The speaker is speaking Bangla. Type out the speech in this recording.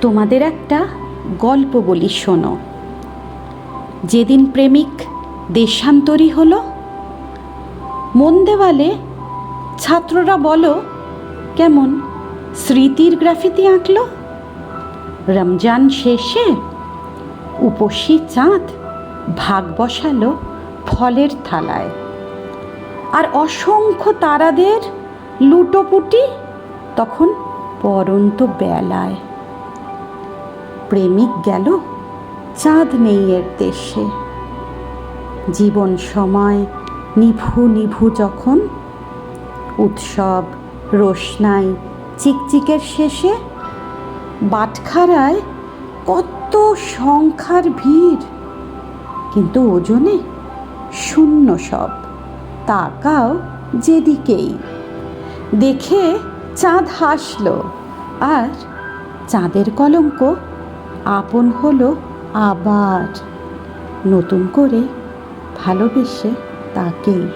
তোমাদের একটা গল্প বলি, শোনো। যেদিন প্রেমিক দেশান্তরী হলো মন দেওয়ালে ছাত্ররা বলো, কেমন? স্মৃতির গ্রাফিতি আঁকলো? রমজান শেষে উপসী চাঁদ ভাগ বসালো ফলের থালায়। আর অসংখ্য তারাদের লুটোপুটি তখন পরন্ত বেলায়। প্রেমিক গেল চাঁদ নেই এর দেশে। জীবন সময় নিভু নিভু যখন উৎসব রোশনাই চিকচিকের শেষে, বাটখারায় কত সংখ্যার ভিড়। কিন্তু ওজনে শূন্য সব, তাকাও যেদিকেই। দেখে চাঁদ হাসলো, আর চাঁদের কলঙ্ক আপন হলো আবার। নতুন করে ভালোবেসে তাকেই।